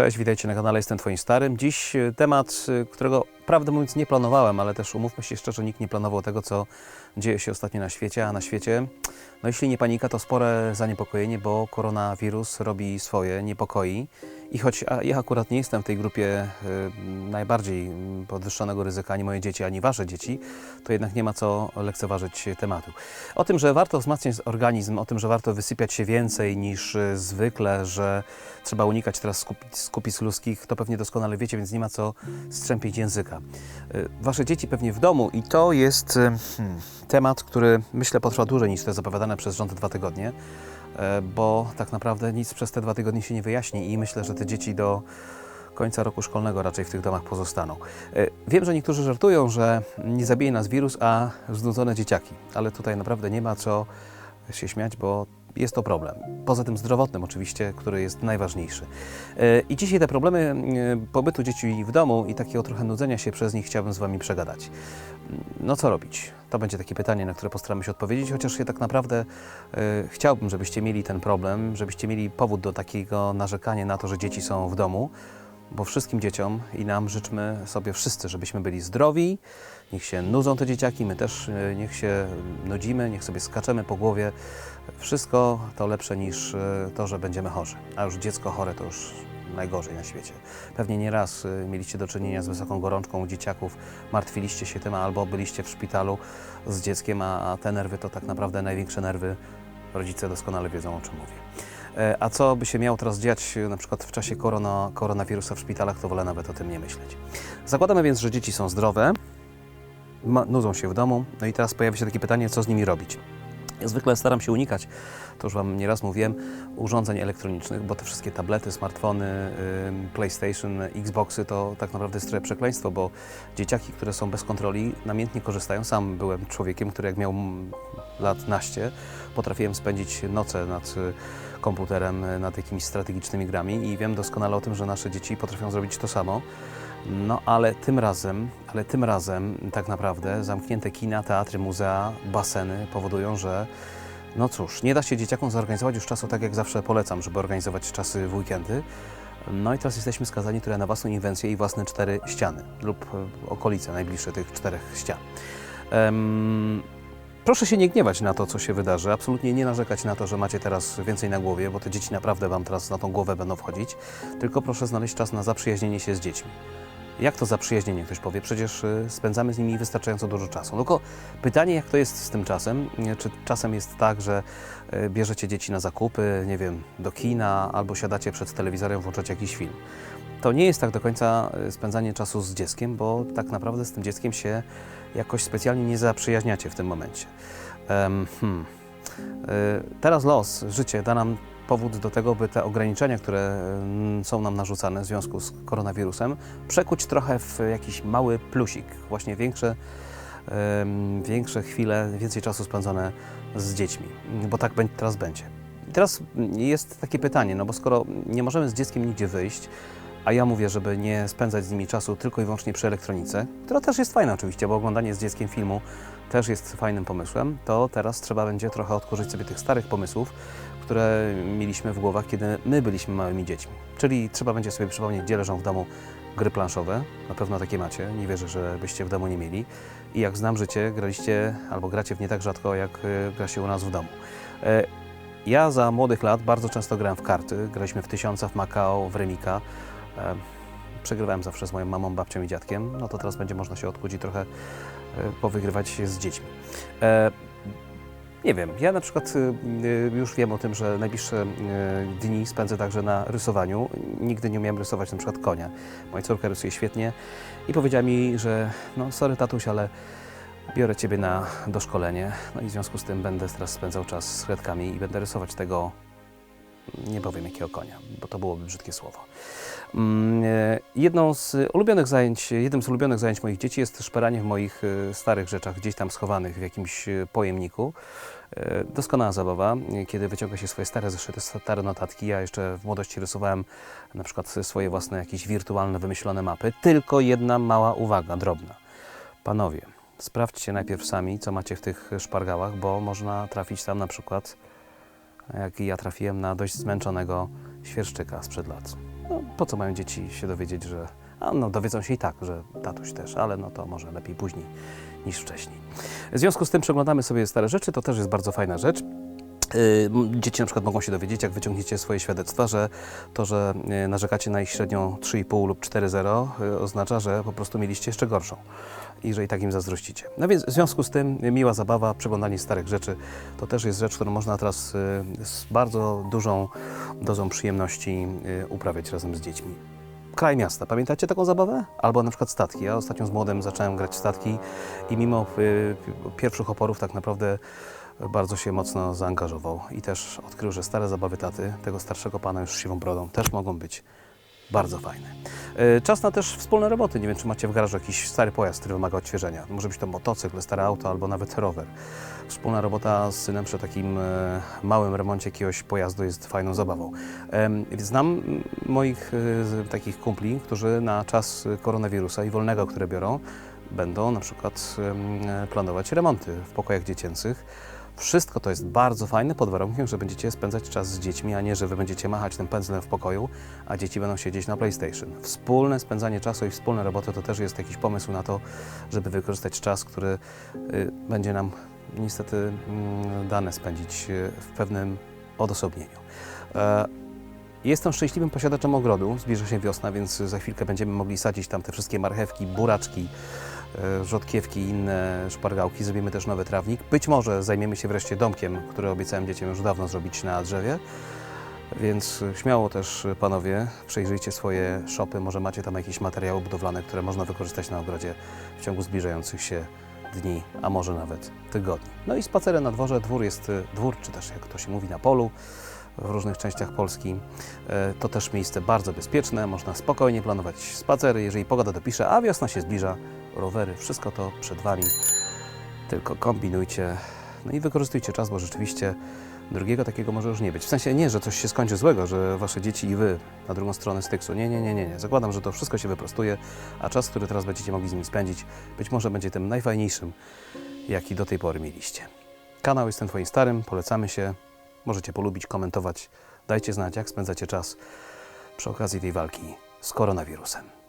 Cześć, witajcie na kanale Jestem Twoim Starym. Dziś e, temat, e, którego prawdę mówiąc nie planowałem, ale też umówmy się szczerze, nikt nie planował tego, co dzieje się ostatnio na świecie, a na świecie, no jeśli nie panika, to spore zaniepokojenie, bo koronawirus robi swoje, niepokoi. I choć ja akurat nie jestem w tej grupie y, najbardziej podwyższonego ryzyka, ani moje dzieci, ani wasze dzieci, to jednak nie ma co lekceważyć tematu. O tym, że warto wzmacniać organizm, o tym, że warto wysypiać się więcej niż y, zwykle, że trzeba unikać teraz skupic, skupisk ludzkich, to pewnie doskonale wiecie, więc nie ma co strzępić języka. Y, Wasze dzieci pewnie w domu i to jest y, hmm, temat, który myślę potrwa dłużej niż te zapowiadane przez rząd dwa tygodnie, e, bo tak naprawdę nic przez te dwa tygodnie się nie wyjaśni i myślę, że te dzieci do końca roku szkolnego raczej w tych domach pozostaną. E, Wiem, że niektórzy żartują, że nie zabije nas wirus, a znudzone dzieciaki, ale tutaj naprawdę nie ma co się śmiać, bo jest to problem. Poza tym zdrowotnym oczywiście, który jest najważniejszy. E, I dzisiaj te problemy e, pobytu dzieci w domu i takiego trochę nudzenia się przez nich chciałbym z Wami przegadać. No co robić? To będzie takie pytanie, na które postaramy się odpowiedzieć, chociaż ja tak naprawdę e, chciałbym, żebyście mieli ten problem, żebyście mieli powód do takiego narzekania na to, że dzieci są w domu, bo wszystkim dzieciom i nam życzmy sobie wszyscy, żebyśmy byli zdrowi, niech się nudzą te dzieciaki, my też e, niech się nudzimy, niech sobie skaczemy po głowie. Wszystko to lepsze niż e, to, że będziemy chorzy. A już dziecko chore to już najgorzej na świecie. Pewnie nieraz e, mieliście do czynienia z wysoką gorączką u dzieciaków, martwiliście się tym albo byliście w szpitalu z dzieckiem, a, a te nerwy to tak naprawdę największe nerwy. Rodzice doskonale wiedzą, o czym mówię. E, A co by się miało teraz dziać na przykład w czasie korona, koronawirusa w szpitalach, to wolę nawet o tym nie myśleć. Zakładamy więc, że dzieci są zdrowe, nudzą się w domu, no i teraz pojawia się takie pytanie, co z nimi robić. Ja zwykle staram się unikać, to już Wam nieraz mówiłem, urządzeń elektronicznych, bo te wszystkie tablety, smartfony, PlayStation, Xboxy to tak naprawdę jest trochę przekleństwo, bo dzieciaki, które są bez kontroli, namiętnie korzystają. Sam byłem człowiekiem, który jak miał lat naście, potrafiłem spędzić noce nad y, komputerem, y, nad jakimiś strategicznymi grami i wiem doskonale o tym, że nasze dzieci potrafią zrobić to samo. No ale tym razem, ale tym razem tak naprawdę zamknięte kina, teatry, muzea, baseny powodują, że no cóż, nie da się dzieciakom zorganizować już czasu tak jak zawsze polecam, żeby organizować czasy w weekendy. No i teraz jesteśmy skazani tyle na własną inwencję i własne cztery ściany lub okolice najbliższe tych czterech ścian. Em, Proszę się nie gniewać na to, co się wydarzy. Absolutnie nie narzekać na to, że macie teraz więcej na głowie, bo te dzieci naprawdę Wam teraz na tą głowę będą wchodzić. Tylko proszę znaleźć czas na zaprzyjaźnienie się z dziećmi. Jak to zaprzyjaźnienie, ktoś powie? Przecież y, spędzamy z nimi wystarczająco dużo czasu. Tylko pytanie, jak to jest z tym czasem? Czy czasem jest tak, że y, bierzecie dzieci na zakupy, nie wiem, do kina, albo siadacie przed telewizorem, włączacie jakiś film? To nie jest tak do końca y, spędzanie czasu z dzieckiem, bo tak naprawdę z tym dzieckiem się jakoś specjalnie nie zaprzyjaźniacie w tym momencie. Em, hmm. Y, Teraz los, życie da nam powód do tego, by te ograniczenia, które mm, są nam narzucane w związku z koronawirusem, przekuć trochę w jakiś mały plusik, właśnie większe, większe chwile, więcej czasu spędzone z dziećmi, bo tak teraz będzie. I teraz jest takie pytanie, no bo skoro nie możemy z dzieckiem nigdzie wyjść, a ja mówię, żeby nie spędzać z nimi czasu tylko i wyłącznie przy elektronice, która też jest fajna oczywiście, bo oglądanie z dzieckiem filmu też jest fajnym pomysłem, to teraz trzeba będzie trochę odkurzyć sobie tych starych pomysłów, które mieliśmy w głowach, kiedy my byliśmy małymi dziećmi. Czyli trzeba będzie sobie przypomnieć, gdzie leżą w domu gry planszowe. Na pewno takie macie, nie wierzę, że byście w domu nie mieli. I jak znam życie, graliście albo gracie w nie tak rzadko, jak y, gra się u nas w domu. E, Ja za młodych lat bardzo często grałem w karty. Graliśmy w Tysiąca, w Macao, w Remika. E, Przegrywałem zawsze z moją mamą, babcią i dziadkiem. No to teraz będzie można się odkuć i trochę e, powygrywać z dziećmi. E, nie wiem, ja na przykład już wiem o tym, że najbliższe dni spędzę także na rysowaniu. Nigdy nie umiałem rysować na przykład konia. Moja córka rysuje świetnie i powiedziała mi, że no sorry tatuś, ale biorę Ciebie na doszkolenie. No i w związku z tym będę teraz spędzał czas z kredkami i będę rysować tego, nie powiem jakiego konia, bo to byłoby brzydkie słowo. Mm, e, Jedną z ulubionych zajęć, jednym z ulubionych zajęć moich dzieci jest szperanie w moich e, starych rzeczach, gdzieś tam schowanych w jakimś e, pojemniku. Doskonała zabawa, kiedy wyciąga się swoje stare zeszyty, stare notatki. Ja jeszcze w młodości rysowałem na przykład swoje własne jakieś wirtualne, wymyślone mapy. Tylko jedna mała uwaga, drobna. Panowie, sprawdźcie najpierw sami, co macie w tych szpargałach, bo można trafić tam na przykład, jak i ja trafiłem na dość zmęczonego świerszczyka sprzed lat. No, po co mają dzieci się dowiedzieć, że... A no, dowiedzą się i tak, że tatuś też, ale no to może lepiej później niż wcześniej. W związku z tym przeglądamy sobie stare rzeczy, to też jest bardzo fajna rzecz. Y, Dzieci na przykład mogą się dowiedzieć, jak wyciągniecie swoje świadectwa, że to, że y, narzekacie na ich średnią 3,5 lub 4,0 y, oznacza, że po prostu mieliście jeszcze gorszą i że i tak im zazdrościcie. No więc w związku z tym miła zabawa, przeglądanie starych rzeczy to też jest rzecz, którą można teraz z bardzo dużą dozą przyjemności uprawiać razem z dziećmi. Kraj miasta. Pamiętacie taką zabawę? Albo na przykład statki. Ja ostatnio z młodym zacząłem grać w statki i mimo pierwszych oporów tak naprawdę bardzo się mocno zaangażował i też odkrył, że stare zabawy taty, tego starszego pana już siwą brodą, też mogą być bardzo fajne. E, Czas na też wspólne roboty. Nie wiem, czy macie w garażu jakiś stary pojazd, który wymaga odświeżenia. Może być to motocykl, stare auto albo nawet rower. Wspólna robota z synem przy takim e, małym remoncie jakiegoś pojazdu jest fajną zabawą. Znam moich e, takich kumpli, którzy na czas koronawirusa i wolnego, które biorą, będą na przykład planować remonty w pokojach dziecięcych. Wszystko to jest bardzo fajne pod warunkiem, że będziecie spędzać czas z dziećmi, a nie, że wy będziecie machać tym pędzlem w pokoju, a dzieci będą siedzieć na PlayStation. Wspólne spędzanie czasu i wspólne roboty to też jest jakiś pomysł na to, żeby wykorzystać czas, który y, będzie nam niestety mm, dane spędzić y, w pewnym odosobnieniu. E, Jestem szczęśliwym posiadaczem ogrodu. Zbliża się wiosna, więc za chwilkę będziemy mogli sadzić tam te wszystkie marchewki, buraczki, rzodkiewki i inne szpargałki. Zrobimy też nowy trawnik. Być może zajmiemy się wreszcie domkiem, który obiecałem dzieciom już dawno zrobić na drzewie. Więc śmiało też panowie, przejrzyjcie swoje szopy. Może macie tam jakieś materiały budowlane, które można wykorzystać na ogrodzie w ciągu zbliżających się dni, a może nawet tygodni. No i spacery na dworze. Dwór jest dwór, czy też jak to się mówi, na polu w różnych częściach Polski. E, To też miejsce bardzo bezpieczne, można spokojnie planować spacery, jeżeli pogoda dopisze, a wiosna się zbliża, rowery, wszystko to przed Wami. Tylko kombinujcie, no i wykorzystujcie czas, bo rzeczywiście drugiego takiego może już nie być. W sensie nie, że coś się skończy złego, że Wasze dzieci i Wy na drugą stronę styksu. Nie, nie, nie, nie, nie. Zakładam, że to wszystko się wyprostuje, a czas, który teraz będziecie mogli z nimi spędzić, być może będzie tym najfajniejszym, jaki do tej pory mieliście. Kanał Jestem Twoim Starym, polecamy się. Możecie polubić, komentować. Dajcie znać, jak spędzacie czas przy okazji tej walki z koronawirusem.